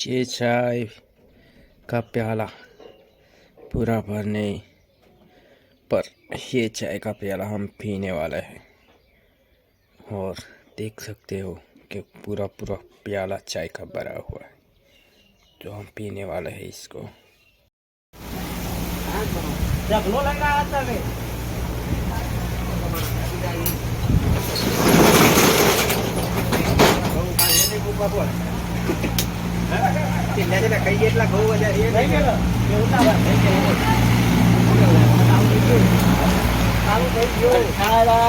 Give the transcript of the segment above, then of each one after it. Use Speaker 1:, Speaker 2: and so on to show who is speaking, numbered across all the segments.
Speaker 1: ये चाय का प्याला पूरा भरने पर ये चाय का प्याला हम पीने वाले हैं। और देख सकते हो कि पूरा पूरा प्याला चाय का भरा हुआ है। जो हम पीने वाले हैं इसको।
Speaker 2: പിന്നെ കൈ കേട്ടില്ല ഗോവ ഉണ്ടാവാ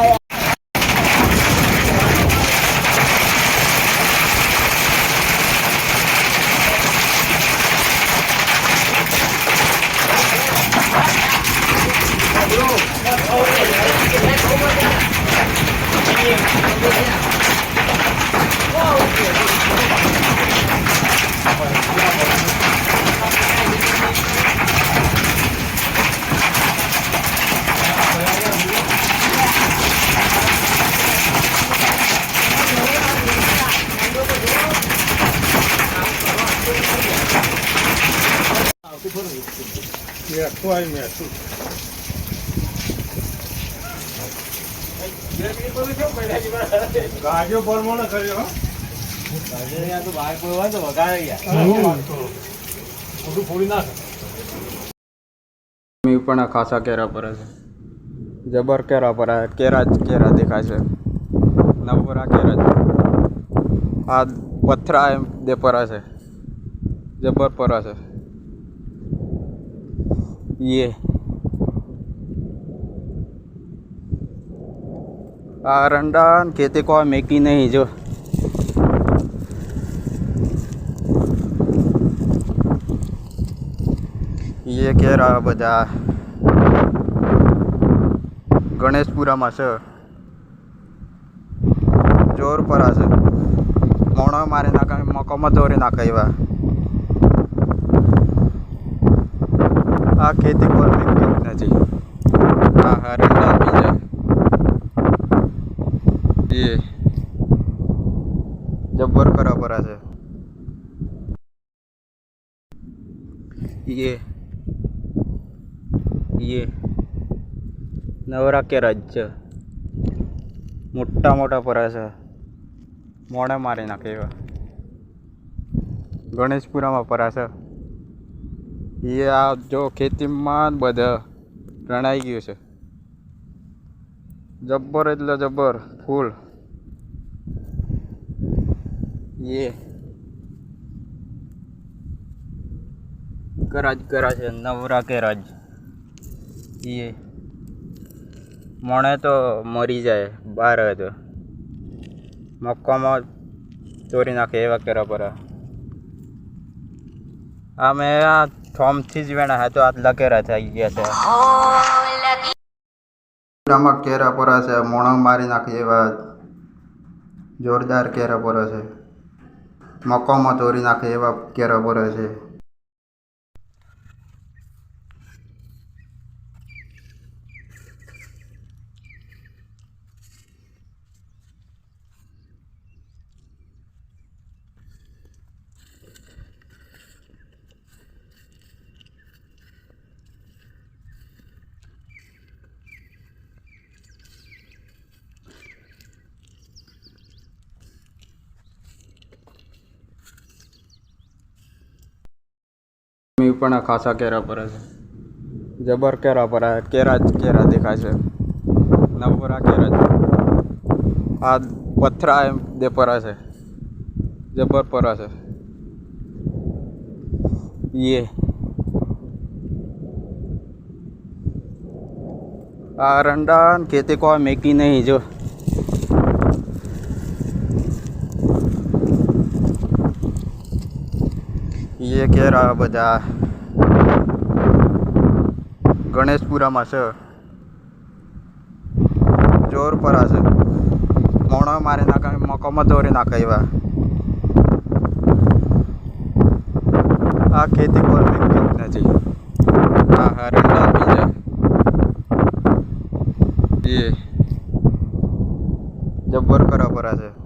Speaker 2: Whoa!
Speaker 3: મેઠું આવી મેઠું ગાજો પરમાણે કર્યો
Speaker 1: પણ આ ખાસા કેરા પર છે જબર કેરા પર, આ કેરા જ કેરા દેખાય છે. નવરા કેરા જ. આ પથરા એમ દે પરા છે. જબર પરા છે. યે. આ રંડા ખેતી કોઈ મેકી નહીં જો. ये કેરા બધા ગણેશપુરામાં છે. જોર પર છે. મોણો મારી નાખે મકોમાં દોરી નાખે એવા. આ ખેતી મેકી જ નથી. આ હરંડા એ જબ્બર કરા છે. ये નવરા નવરાક્ય રાજ્ય મોટા મોટા પરાસા મોડા મારી નાખે એવા ગણેશપુરામાં પરાસા એ આ જો ખેતીમાં બધા રણાઈ ગયું છે જબ્બર એટલે જબ્બર ફૂલ એ કરાજ કરા છે નવરા કે રાજ એ મણે તો મરી જાય, બહાર હોય તો. મક્કામાં ચોરી નાખે એવા કેરા પર આ મેં આ થોમથી જ વેણા હા તો આટલા કેરા થઈ ગયા છે. આમાં કેરા પરા છે, મોણો મારી નાખે એવા જોરદાર કેરા પરા છે. મકામાં ચોરી નાખે એવા કેરા પરા છે. मी પણ ખાસા કેરા પર છે. જબર કેરા પર કેરા જ કેરા દેખાય છે. નવરા કેરા જ આ પથરા એમ દે પર છે. જબર પર છે. યે. આ રંડા ને ખેતી કોઈ મેકી નહીં જો. ये કેરા બધા ગણેશપુરામાં છે. જોર પર છે. મોણો મારી નાખે, મકોમાં દોરી નાખે એવા. આ ખેતી મેકી નથી આ હરિંદા બીજા એ જબ્બર કરા પરા છે.